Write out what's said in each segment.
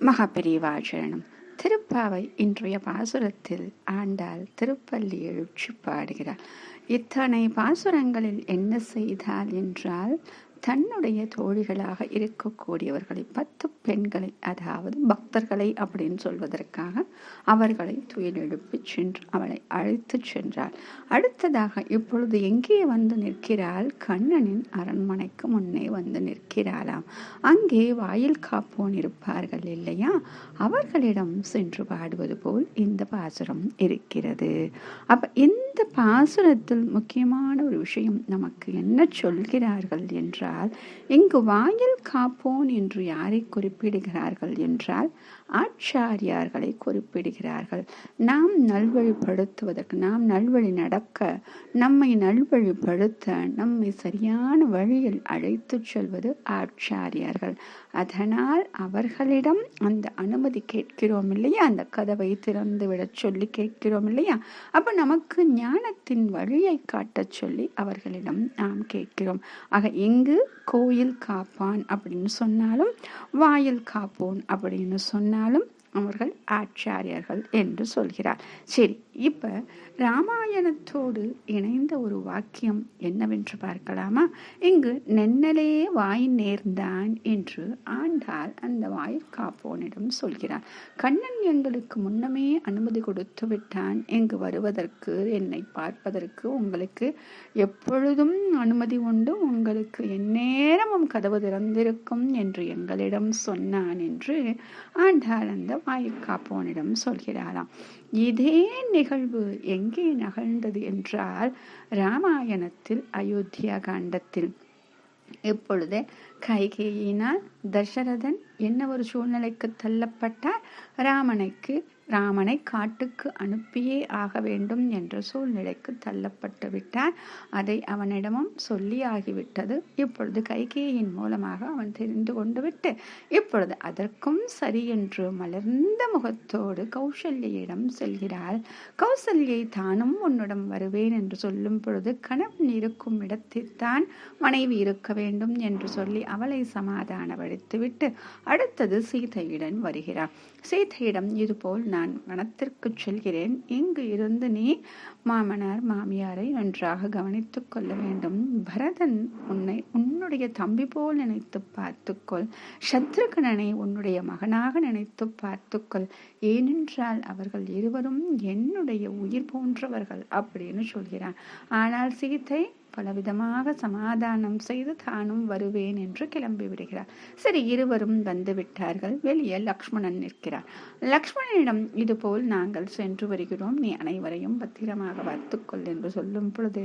மகாபெரிவாச்சரணம் திருப்பாவை இன்றைய பாசுரத்தில் ஆண்டாள் திருப்பள்ளி எழுச்சி பாடுகிறார். இத்தனை பாசுரங்களில் என்ன செய்தால் என்றால் தன்னுடைய தோழிகளாக இருக்கக்கூடியவர்களை பத்து பெண்களை அதாவது பக்தர்களை அப்படின்னு சொல்வதற்காக அவர்களை துயில் எழுப்பி சென்று அவளை அழைத்து சென்றாள். அடுத்ததாக இப்பொழுது எங்கே வந்து நிற்கிறாள்? கண்ணனின் அரண்மனைக்கு முன்னே வந்து நிற்கிறாளாம். அங்கே வாயில் காப்போன் இருப்பார்கள் இல்லையா? அவர்களிடம் சென்று பாடுவது போல் இந்த பாசுரம் இருக்கிறது. அப்ப இந்த பாசுரத்தில் முக்கியமான ஒரு விஷயம் நமக்கு என்ன சொல்கிறார்கள் என்றால் என்றால் இங்கு வாயில் காப்போன் என்று யாரை குறிப்பிடுகிறார்கள்? என்றால் ஆச்சாரியார்களை குறிப்பிடுகிறார்கள். நாம் நல்வழிப்படுத்துவதற்கு நாம் நல்வழி நடக்க நம்மை நல்வழிப்படுத்த நம்மை சரியான வழியில் அழைத்து செல்வது ஆச்சாரியார்கள். அதனால் அவர்களிடம் அந்த அனுமதி கேட்கிறோம் இல்லையா? அந்த கதவை திறந்து விட சொல்லி கேட்கிறோம் இல்லையா? அப்ப நமக்கு ஞானத்தின் வழியை காட்டச் சொல்லி அவர்களிடம் நாம் கேட்கிறோம். ஆக இங்கு கோயில் காப்பான் அப்படின்னு சொன்னாலும் வாயில் காப்போன் அப்படின்னு சொன்னாலும் அவர்கள் ஆச்சாரியர்கள் என்று சொல்கிறார். சரி இப்ப ராமாயணத்தோடு இணைந்த ஒரு வாக்கியம் என்னவென்று பார்க்கலாமா? இங்கு நென்னலே வாய் நேர்ந்தான் என்று ஆண்டால் அந்த வாய் காப்போனிடம் சொல்கிறார் கண்ணன் எங்களுக்கு முன்னமே அனுமதி கொடுத்து விட்டான். இங்கு வருவதற்கு என்னை பார்ப்பதற்கு உங்களுக்கு எப்பொழுதும் அனுமதி உண்டு. உங்களுக்கு எந்நேரமும் கதவு திறந்திருக்கும் என்று எங்களிடம் சொன்னான் என்று ஆண்டாள் அந்த வாயுக்காப்போனிடம் சொல்கிறாராம் இதே நிகழ்வு எங்கே நகழ்ந்தது என்றால் ராமாயணத்தில் அயோத்தியா காண்டத்தில். இப்பொழுது கைகேயினால் தசரதன் என்ன ஒரு சூழ்நிலைக்கு தள்ளப்பட்டார்? ராமனுக்கு ராமனை காட்டுக்கு அனுப்பியே ஆக வேண்டும் என்ற சூழ்நிலைக்கு தள்ளப்பட்டு விட்டார். அதை அவனிடமும் சொல்லி ஆகிவிட்டது. இப்பொழுது கைகேயின் மூலமாக அவன் தெரிந்து கொண்டு விட்டு இப்பொழுது அதற்கும் சரி என்று மலர்ந்த முகத்தோடு கௌசல்யிடம் செல்கிறாள். கௌசல்யை தானும் உன்னிடம் வருவேன் என்று சொல்லும் பொழுது கணவன் இருக்கும் இடத்தில்தான் மனைவி இருக்க வேண்டும் என்று சொல்லி அவளை சமாதானப்படுத்திவிட்டு அடுத்தது சீதையுடன் வருகிறார். சீதையிடம் இதுபோல் நான் வனத்திற்கு செல்கிறேன். இங்கு இருந்து நீ மாமனார் மாமியாரை நன்றாக கவனித்துக் கொள்ள வேண்டும். பரதன் உன்னை உன்னுடைய தம்பி போல் நினைத்து பார்த்துக்கொள் சத்ருகணனை உன்னுடைய மகனாக நினைத்து பார்த்துக்கொள் ஏனென்றால் அவர்கள் இருவரும் என்னுடைய உயிர் போன்றவர்கள் அப்படின்னு சொல்கிறான். ஆனால் சீதை பலவிதமாக சமாதானம் செய்து தானும் வருவேன் என்று கிளம்பி விடுகிறார். சரி இருவரும் வந்து விட்டார்கள். வெளியே லக்ஷ்மணன் நிற்கிறார். லக்ஷ்மணனிடம் இதுபோல் நாங்கள் சென்று வருகிறோம். நீ அனைவரையும் பத்திரமாக பார்த்துக்கொள் என்று சொல்லும் பொழுது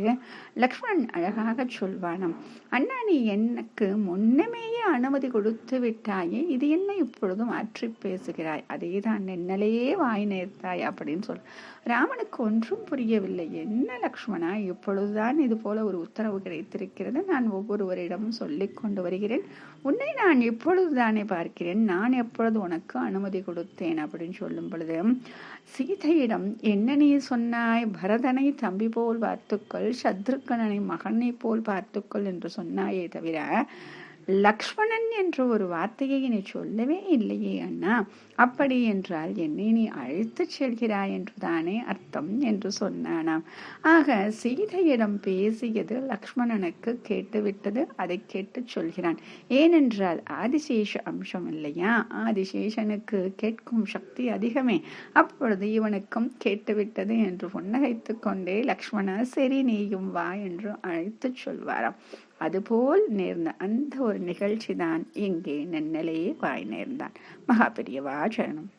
லக்ஷ்மணன் அழகாக சொல்வானாம் அண்ணா நீ எனக்கு முன்னமேயே அனுமதி கொடுத்து விட்டாயே இது என்ன இப்பொழுது மாற்றி பேசுகிறாய். அதே தான் என்னலையே வாய் நேர்த்தாய் அப்படின்னு சொல். ராமனுக்கு ஒன்றும் புரியவில்லை. என்ன லக்ஷ்மணா இப்பொழுதுதான் இது போல ஒரு உத்தரவு கிடைத்திருக்கிறது. நான் ஒவ்வொருவரிடமும் சொல்லிக் கொண்டு வருகிறேன். உன்னை நான் இப்பொழுதுதானே பார்க்கிறேன். நான் எப்பொழுது உனக்கு அனுமதி கொடுத்தேன் அப்படின்னு சொல்லும் பொழுது சீதையிடம் என்ன நீ சொன்னாய்? பரதனை தம்பி போல் பார்த்துக்கொள். சத்ருக்கணனை மகனை போல் பார்த்துக்கொள் என்று சொன்னாயே தவிர லக்ஷ்மணன் என்ற ஒரு வார்த்தையை நீ சொல்லவே இல்லையே அண்ணா. அப்படி என்றால் என்னை நீ அழைத்துச் செல்கிறாய் என்றுதானே அர்த்தம் என்று சொன்னானாம். ஆக சீதையிடம் பேசியது லக்ஷ்மணனுக்கு கேட்டுவிட்டது அதை கேட்டு சொல்கிறான். ஏனென்றால் ஆதிசேஷ அம்சம் இல்லையா? ஆதிசேஷனுக்கு கேட்கும் சக்தி அதிகமே. அப்பொழுது இவனுக்கும் கேட்டுவிட்டது என்று புன்னகைத்து கொண்டே லக்ஷ்மணா சரி நீயும் வா என்று அழைத்து சொல்வாராம். அதுபோல் நேர்ந்த அந்த ஒரு நிகழ்ச்சி தான் இங்கே நென்னலையே வாய் நேர்ந்தான். மகாபெரியவா சரணம்.